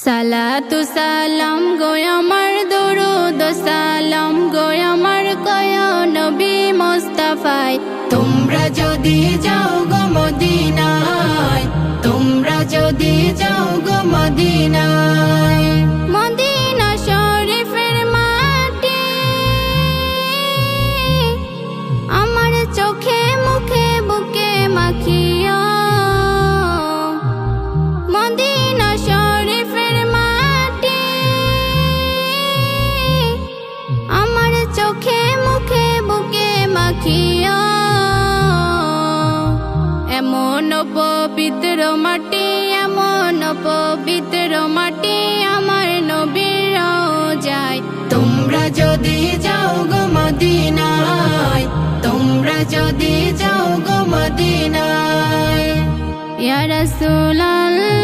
সালাতু সালাম গো আমার দরুদ, সালাম গো আমার কয় নবী মোস্তাফায়। তোমরা যদি যাও গো মদিনায়, তোমরা যদি যাও গো মদিনায়। মদিনা শরীফের মাটি, আমার চোখে পবিত্র মাটি, এমন পবিত্র মাটি আমার নবীর যায়। তোমরা যদি যাও গো মদিনায়, তোমরা যদি যাও গো মদিনায়। ইয়া রাসূলাল্লাহ।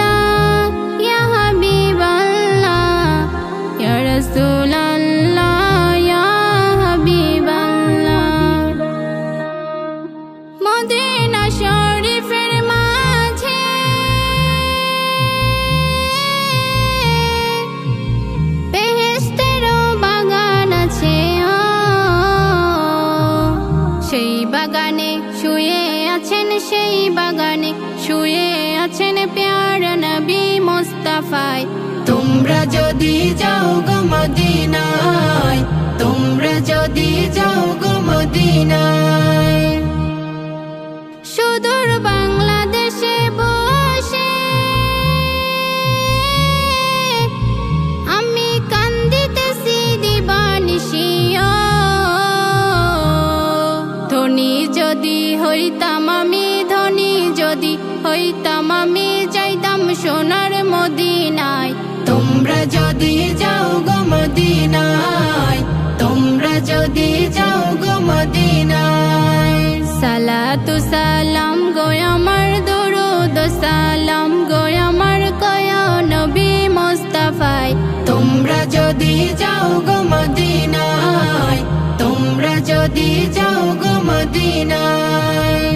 সেই বাগানে শুয়ে আছেন সেই বাগানে শুয়ে আছেন প্যার নবী মোস্তাফায়। তোমরা যদি যাও গো মদিনায়, তোমরা যদি যাও গো মদিনায়। সুদূর বাংলাদেশে যদি হইতাম আমি ধনী, যদি হইতাম আমি যাইতাম সোনার মদিনায়। তোমরা যদি যাও গো মদিনায়, তোমরা যদি যাও গো মদিনায়। সালাতু সালাম গো আমার দরুদ, সালাম গো আমার কয় নবী মোস্তাফায়। তোমরা যদি যাও গো মদিনায় যদি যাও গো মদিনায়